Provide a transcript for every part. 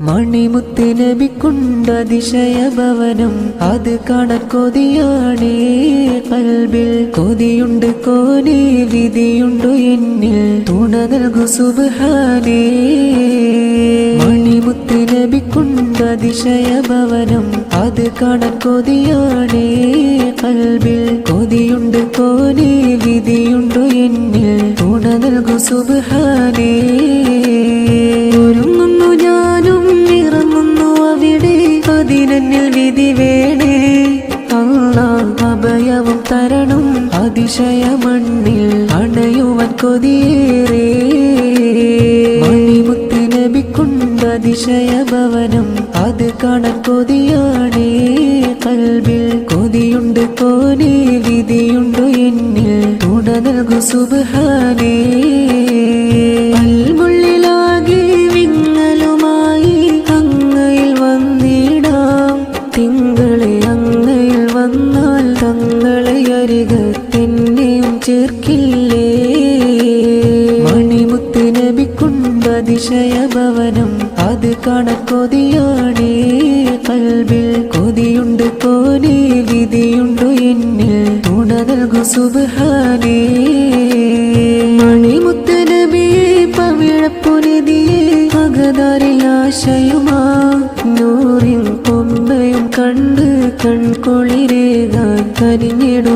മണിമുത്ത് നബിക്കുണ്ട് അതിശയ ഭവനം അത് കണക്കൊതിയാണേ കൽബിൽ. കൊതിയുണ്ട് കോനെ വിധിയുണ്ടു എന്നിൽ. തുണ നൽകു സുബാനേ മണിമുത്ത് നബിക്കുണ്ട് അതിശയ ഭവനം അത് കണക്കൊതിയാണേ കൽബിൽ. കൊതിയുണ്ട് കോനെ വിധിയുണ്ടു എന്നിൽ. തുണ നൽകു സുബ്ഹാനേ. അതിനെന്നിൽ വിധി വേണേ. അല്ല അഭയവും തരണം. അതിശയ മണ്ണിൽ അണയുവൻ കൊതിയേറെ. മണിമുത്ത് നബിക്കുണ്ട് അതിശയ ഭവനം അത് കാണാൻ കൊതിയാണേ. കൽവിൽ കൊതിയുണ്ട് കോനെ. വിധിയുണ്ടു എന്നിൽ. തുണ നൽകു സുബ്ഹാനേ. ചേർക്കില്ലേ? മണിമുത്ത് നബിക്കുണ്ട് അതിശയ ഭവനം അത് കണക്കൊതിയാണേ. കൽബിൽ കൊതിയുണ്ട് കോനെ വിധിയുണ്ടു എന്നിൽ തുണ നൽകു സുബാനേ മണിമുത്ത് നബിയെ പവിഴപ്പുനിധിയെ അകതാരിൽ ആശയുമാ. നൂറിൽ പൊമ്മയും കണ്ട് കൺകൊളിരേകാൻ കനിഞ്ഞിടുയാ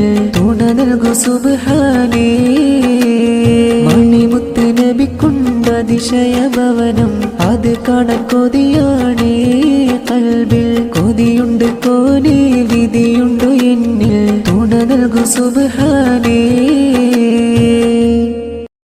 നൽകു സുബ്ഹാനേ. മണിമുത്ത് നബിക്കുണ്ട് അതിശയ ഭവനം അത് കാണാൻ കൊതിയാണേ. കൽബിൽ കൊതിയുണ്ട് കോനെ വിധിയുണ്ട് എന്നിൽ. തുണ നൽകു സുബ്ഹാനേ.